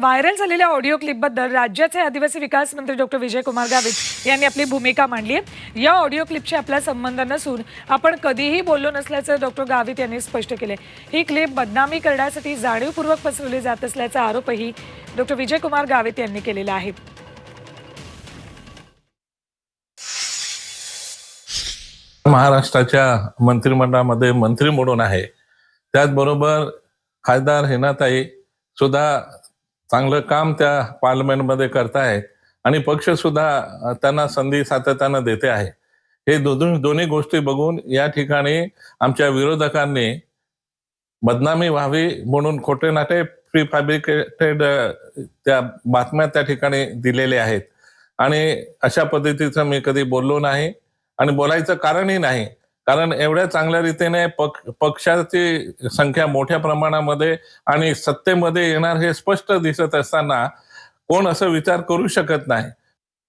Viral झालेल्या audio क्लिपबद्दल राज्याचे आदिवासी विकास मंत्री डॉक्टर विजयकुमार गावित यांनी आपली भूमिका मांडली आहे. या ऑडिओ क्लिपशी आपला संबंध नसून आपण कधीही बोललो नसल्याचं डॉक्टर गावित यांनी स्पष्ट केले. ही क्लिप बदनामी करण्यासाठी जाणीवपूर्वक पसरवली जात असल्याचा आरोपही डॉक्टर विजयकुमार गावित यांनी केलेला आहे. महाराष्ट्राच्या मंत्रिमंडळामध्ये मंत्री म्हणून आहे. त्याचबरोबर खासदार हेनाताई सुद्धा चांगलं काम त्या पार्लमेंटमध्ये करतायत आणि पक्ष सुद्धा त्यांना संधी सातत्यानं देते आहे. हे दोन्ही दोन्ही गोष्टी बघून या ठिकाणी आमच्या विरोधकांनी बदनामी व्हावी म्हणून खोटे नाटे प्री फॅब्रिकेटेड त्या बातम्या त्या ठिकाणी दिलेल्या आहेत. आणि अशा पद्धतीचं मी कधी बोललो नाही आणि बोलायचं कारणही नाही. कारण एवढ्या चांगल्या रीतीने पक पक्षाची संख्या मोठ्या प्रमाणामध्ये आणि सत्तेमध्ये येणार हे स्पष्ट दिसत असताना कोण असं विचार करू शकत नाही.